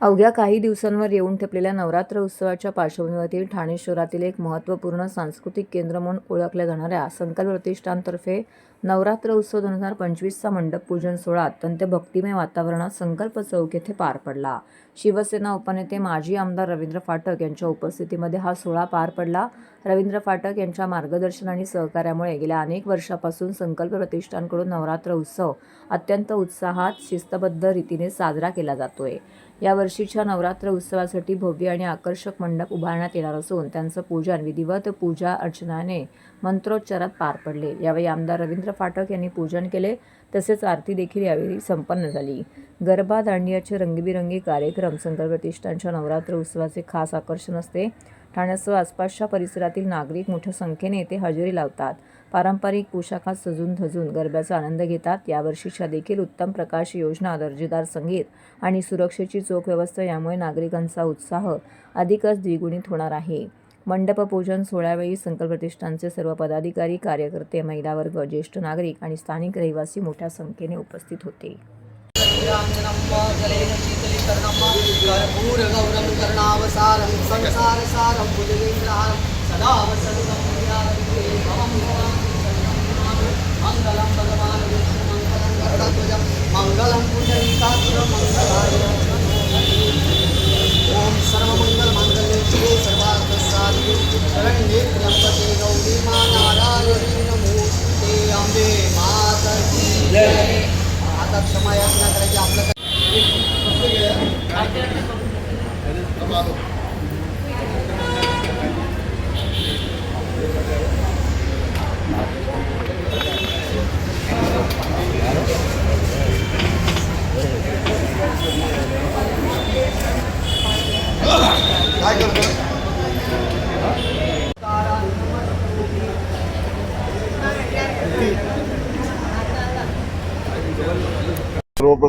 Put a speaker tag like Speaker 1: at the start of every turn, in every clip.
Speaker 1: अवघ्या काही दिवसांवर येऊन ठेपलेल्या नवरात्र उत्सवाच्या पार्श्वभूमीवरती ठाणे शहरातील एक महत्त्वपूर्ण सांस्कृतिक केंद्र म्हणून ओळखल्या जाणाऱ्या संकल्प प्रतिष्ठानतर्फे नवरात्र उत्सव दोन हजार पंचवीसचा मंडप पूजन सोहळा अत्यंत भक्तिमय वातावरणात संकल्प चौक येथे पार पडला. शिवसेना उपनेते माजी आमदार रवींद्र फाटक यांच्या उपस्थितीमध्ये हा सोहळा पार पडला. रवींद्र फाटक यांच्या मार्गदर्शन आणि सहकार्यामुळे गेल्या अनेक वर्षापासून संकल्प प्रतिष्ठानकडून नवरात्र उत्सव अत्यंत उत्साहात शिस्तबद्ध रीतीने साजरा केला जातोय. या वर्षीच्या नवरात्र उत्सवासाठी भव्य आणि आकर्षक मंडप उभारण्यात येणार असून त्यांचं पूजन विधिवत पूजा अर्चनाने मंत्रोच्चारात पार पडले. यावेळी आमदार रवींद्र फाटक यांनी पूजन केले तसेच आरती देखील यावेळी संपन्न झाली. गरबा दांडियाचे रंगीबिरंगी कार्यक्रम संकल्प प्रतिष्ठानच्या नवरात्र उत्सवाचे खास आकर्षण असते. ठाण्यासह आसपासच्या परिसरातील नागरिक मोठ्या संख्येने येथे हजेरी लावतात. पारंपरिक पोशाखात सजून धजून गरब्याचा आनंद घेतात यावर्षीच्या देखील उत्तम प्रकाश योजना दर्जेदार संगीत आणि सुरक्षेची चोख व्यवस्था यामुळे नागरिकांचा उत्साह अधिकच द्विगुणित होणार आहे मंडप पूजन सोहळ्यावेळी संकल्प प्रतिष्ठानचे सर्व पदाधिकारी कार्यकर्ते महिला वर्ग ज्येष्ठ नागरिक आणि स्थानिक रहिवासी मोठ्या संख्येने उपस्थित होते
Speaker 2: सदा आता क्षमा याचना करायची आपलं काय करतो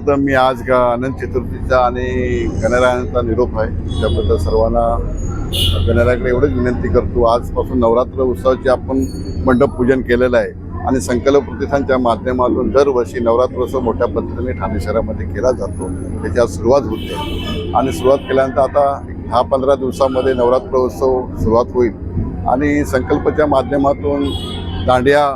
Speaker 3: सर्वप्रथम मी आज का अनंत चतुर्थीचा आणि गणरायांचा निरोप आहे. त्याबद्दल सर्वांना गणरायाकडे एवढंच विनंती करतो. आजपासून नवरात्र उत्सवाचे आपण मंडप पूजन केलेलं आहे आणि संकल्प प्रतिष्ठानच्या माध्यमातून दरवर्षी नवरात्र उत्सव मोठ्या पद्धतीने ठाणे शहरामध्ये केला जातो. त्याची आज सुरुवात होते. आणि सुरुवात केल्यानंतर आता दहा पंधरा दिवसामध्ये नवरात्र उत्सव सुरुवात होईल. आणि संकल्पच्या माध्यमातून दांडिया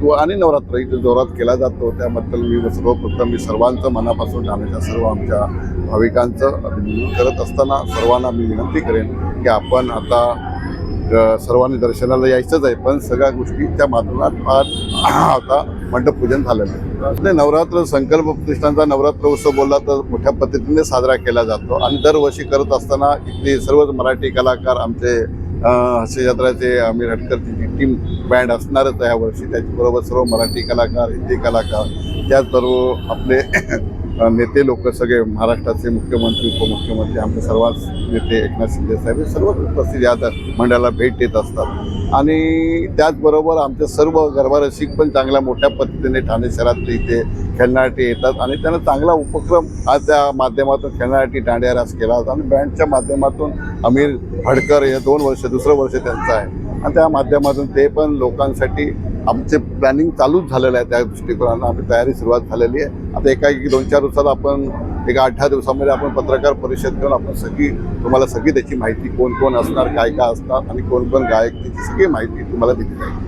Speaker 3: किंवा आणि नवरात्र इथं जोरात केला जातो. त्याबद्दल मी सर्वप्रथम मी सर्वांचं मनापासून ठाण्याच्या सर्व आमच्या भाविकांचं अभिनंदन करत असताना सर्वांना मी विनंती करेन की आपण आता सर्वांनी दर्शनाला यायचंच आहे पण सगळ्या गोष्टीच्या माध्यमात फार आता मंडप पूजन झालेलं आहे. नवरात्र संकल्प प्रतिष्ठानचा नवरात्र उत्सव बोलला तर मोठ्या पद्धतीने साजरा केला जातो. आणि दरवर्षी करत असताना इथले सर्वच मराठी कलाकार आमचे अ, हास्य जत्राचे आमिर हटकरची टीम बँड असणारच आहे यावर्षी त्याच्याबरोबर सर्व मराठी कलाकार हिंदी कलाकार त्याचबरोबर आपले नेते लोक सगळे महाराष्ट्राचे मुख्यमंत्री उपमुख्यमंत्री आमचे सर्वच नेते एकनाथ शिंदे साहेब हे सर्व उपस्थित या मंडळाला भेट देत असतात. आणि त्याचबरोबर आमचे सर्व गरबा रसिक पण चांगल्या मोठ्या पद्धतीने ठाणे शहरात इथे खेळण्यासाठी येतात आणि त्यांना चांगला उपक्रम आज त्या माध्यमातून खेळण्यासाठी दांडिया रास केला होता आणि बँडच्या माध्यमातून अमीर भडकर हे दोन वर्ष दुसरं वर्ष त्यांचं आहे. आणि त्या माध्यमातून ते पण लोकांसाठी आमचे प्लॅनिंग चालूच झालेलं आहे त्या दृष्टिकोनानं आपली तयारी सुरुवात झालेली आहे. आता एका एक दोन चार दिवसात आपण एका आठ दहा दिवसामध्ये आपण पत्रकार परिषद घेऊन आपण सगळी तुम्हाला सगळी त्याची माहिती कोण कोण असणार काय काय असणार आणि कोण कोण गायक त्याची सगळी माहिती तुम्हाला दिली जाईल.